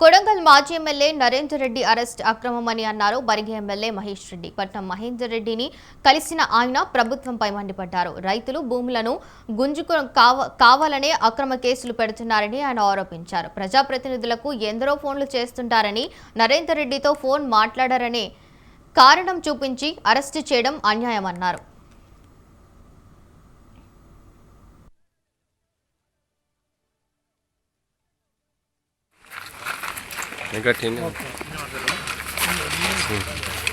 కొడంగల్ మాజీ MLA Narender Reddy arrest అక్రమమని అన్నారు. బరిగి ఎమ్మెల్యే మహేష్ రెడ్డి. పట్నం మహేందర్ రెడ్డిని కలిసిన ఆయన ప్రభుత్వంపై మండిపడ్డారు. రైతులు భూములను గుంజుకు కావ- కావాలనే అక్రమ కేసులు పెడుతున్నారని ఆయన ఆరోపించారు. ప్రజాప్రతినిధులకు ఎందరో ఫోన్లు చేస్తుంటారని నరేందర్ రెడ్డితో ఫోన్ మాట్లాడారనే కారణం చూపించి అరెస్టు చేయడం అన్యాయమన్నారు. ఇంకా టీం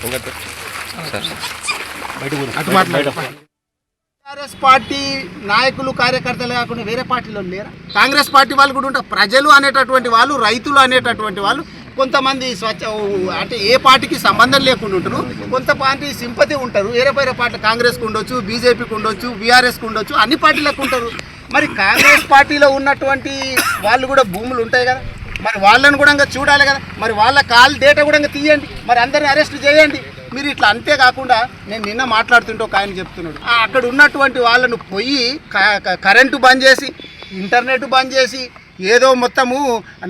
ఇంకా సార్ కాంగ్రెస్ పార్టీ నాయకులు కార్యకర్తలు కాకుండా వేరే పార్టీలో లేరా? కాంగ్రెస్ పార్టీ వాళ్ళు కూడా ఉంటారు. ప్రజలు అనేటటువంటి వాళ్ళు రైతులు అనేటటువంటి వాళ్ళు కొంతమంది స్వచ్ఛ అంటే ఏ పార్టీకి సంబంధం లేకుండా ఉంటారు. కొంత పార్టీ సింపతి ఉంటారు. వేరే వేరే పార్టీ కాంగ్రెస్కి ఉండొచ్చు బీజేపీకి ఉండొచ్చు బీఆర్ఎస్కి ఉండొచ్చు అన్ని పార్టీలకు ఉంటారు. మరి కాంగ్రెస్ పార్టీలో ఉన్నటువంటి వాళ్ళు కూడా భూములు ఉంటాయి కదా. మరి వాళ్ళని కూడా చూడాలి కదా. మరి వాళ్ళ కాల్ డేటా కూడా తీయండి. మరి అందరిని అరెస్ట్ చేయండి. మీరు ఇట్లా అంతేకాకుండా నేను నిన్న మాట్లాడుతుంటే ఒక ఆయన చెప్తున్నాడు. అక్కడ ఉన్నటువంటి వాళ్ళను పోయి క- కరెంటు బంద్ చేసి ఇంటర్నెట్ బంద్ చేసి ఏదో మొత్తము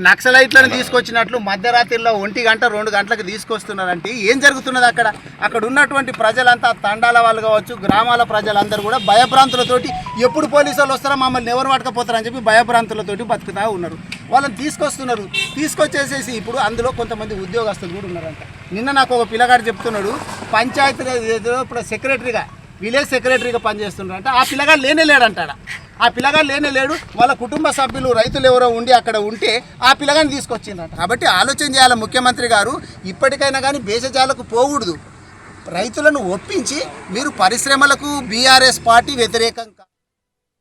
నక్సలైట్లను తీసుకొచ్చినట్లు మధ్యరాత్రిలో ఒంటి గంట రెండు గంటలకు తీసుకొస్తున్నారంటే ఏం జరుగుతున్నది అక్కడ? అక్కడ ఉన్నటువంటి ప్రజలంతా తండాల వాళ్ళు కావచ్చు గ్రామాల ప్రజలందరూ కూడా భయభ్రాంతులతోటి ఎప్పుడు పోలీసు వాళ్ళు వస్తారో మమ్మల్ని ఎవరు పట్టకపోతారని చెప్పి భయభ్రాంతులతోటి బతుకుతూ ఉన్నారు. వాళ్ళని తీసుకొస్తున్నారు. తీసుకొచ్చేసేసి ఇప్పుడు అందులో కొంతమంది ఉద్యోగస్తులు కూడా ఉన్నారంట. నిన్న నాకు ఒక పిల్లగాడు చెప్తున్నాడు పంచాయతీ ఏదో ఇప్పుడు సెక్రటరీగా విలేజ్ సెక్రటరీగా పనిచేస్తున్నాడు అంటే ఆ పిల్లగాడు లేనే లేడంటాడ? ఆ పిల్లగాడు లేనే లేడు. వాళ్ళ కుటుంబ సభ్యులు రైతులు ఎవరో ఉండి అక్కడ ఉంటే ఆ పిల్లగాని తీసుకొచ్చిందట. కాబట్టి ఆలోచన చేయాలి ముఖ్యమంత్రి గారు. ఇప్పటికైనా కానీ భేషజాలకు పోకూడదు. రైతులను ఒప్పించి మీరు పరిశ్రమలకు బీఆర్ఎస్ పార్టీ వ్యతిరేకంగా